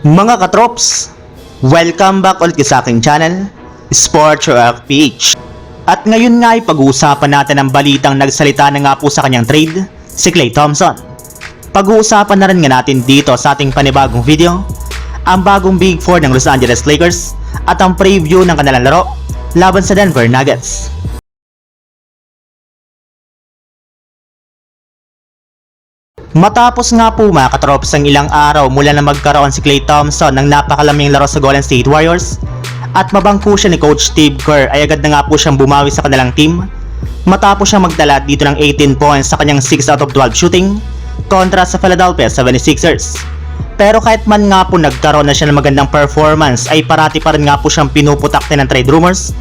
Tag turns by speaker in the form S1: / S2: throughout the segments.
S1: Mga katrops, welcome back ulit sa aking channel, Sports Rock PH. At ngayon nga ay pag-uusapan natin ang balitang nagsalita na nga po sa kanyang trade, si Klay Thompson. Pag-uusapan na rin nga natin dito sa ating panibagong video, ang bagong Big 4 ng Los Angeles Lakers at ang preview ng kanilang laro laban sa Denver Nuggets. Matapos nga po mga katrops ang ilang araw mula na magkaroon si Klay Thompson ng napakalaming laro sa Golden State Warriors at mabangko siya ni Coach Steve Kerr ay agad na nga po siyang bumawi sa kanilang team matapos siyang magdala dito ng 18 points sa kanyang 6 out of 12 shooting kontra sa Philadelphia 76ers. Pero kahit man nga po nagkaroon na siya ng magandang performance ay parati pa rin nga po siyang pinuputakte ng trade rumors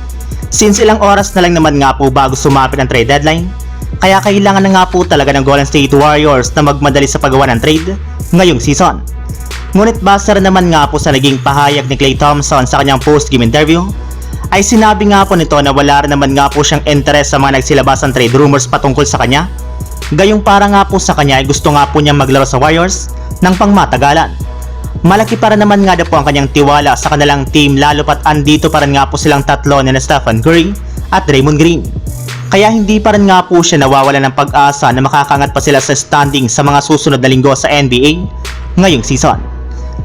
S1: since ilang oras na lang naman nga po bago sumapit ang trade deadline kaya kailangan na nga po talaga ng Golden State Warriors na magmadali sa paggawa ng trade ngayong season. Ngunit rin naman nga po sa naging pahayag ni Klay Thompson sa kanyang post-game interview, ay sinabi nga po nito na wala rin naman nga po siyang interest sa mga nagsilabasang trade rumors patungkol sa kanya. Gayong para nga po sa kanya ay gusto nga po niya maglaro sa Warriors ng pangmatagalan. Malaki para naman nga daw po ang kanyang tiwala sa kanilang team lalo pat andito pa rin nga po silang tatlo ni na Stephen Curry at Raymond Green. Kaya hindi pa rin nga po siya nawawala ng pag-asa na makakangat pa sila sa standing sa mga susunod na linggo sa NBA ngayong season.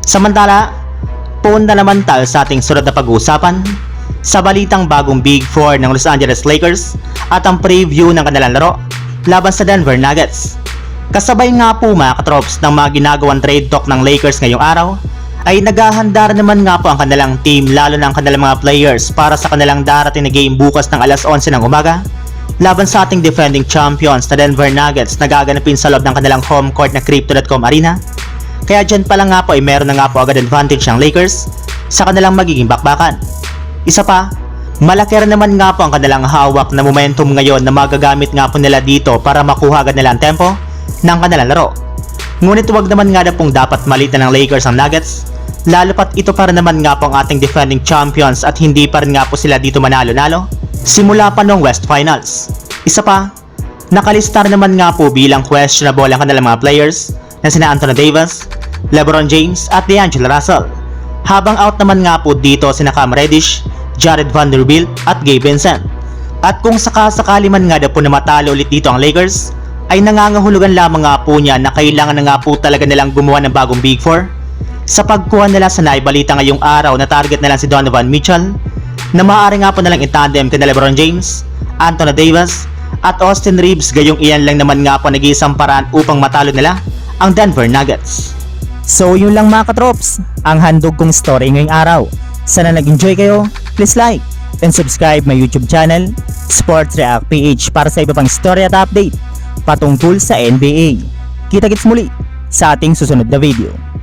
S1: Samantala, punta naman tayo sa ating sunod na pag-uusapan sa balitang bagong Big 4 ng Los Angeles Lakers at ang preview ng kanilang laro laban sa Denver Nuggets. Kasabay nga po mga katrops ng mga ginagawang trade talk ng Lakers ngayong araw ay naghahanda rin naman nga po ang kanilang team lalo na ang kanilang mga players para sa kanilang darating na game bukas ng alas 11 ng umaga laban sa ating defending champions na Denver Nuggets na gaganapin sa loob ng kanilang home court na Crypto.com Arena. Kaya dyan pa lang nga po ay meron na nga po agad advantage ng Lakers sa kanilang magiging bakbakan. Isa pa, malaki rin naman nga po ang kanilang hawak na momentum ngayon na magagamit nga po nila dito para makuha agad nila ang tempo ng kanilang laro. Ngunit wag naman nga na pong dapat malitan ng Lakers ang Nuggets, lalo pat ito pa rin naman nga po ang ating defending champions at hindi pa rin nga po sila dito manalo-nalo simula pa noong West Finals. Isa pa, nakalistar naman nga po bilang questionable ang kanilang mga players na sina Anthony Davis, LeBron James at D'Angelo Russell. Habang out naman nga po dito sina Cam Reddish, Jared Vanderbilt at Gabe Vincent. At kung sakasakali man nga daw po na matalo ulit dito ang Lakers, ay nangangahulugan lamang nga po niya na kailangan na nga po talaga nilang gumawa ng bagong Big Four sa pagkuha nila sa naibalita ngayong araw na target na lang si Donovan Mitchell na maaari nga po nalang itandem kina Lebron James, Anthony Davis at Austin Reeves gayong iyan lang naman nga po nag-iisang paraan upang matalo nila ang Denver Nuggets.
S2: So yun lang mga katrops, ang handog kong story ngayong araw. Sana nag-enjoy kayo, please like and subscribe my YouTube channel, Sports React PH para sa iba pang story at update patungkol sa NBA. Kita-kits muli sa ating susunod na video.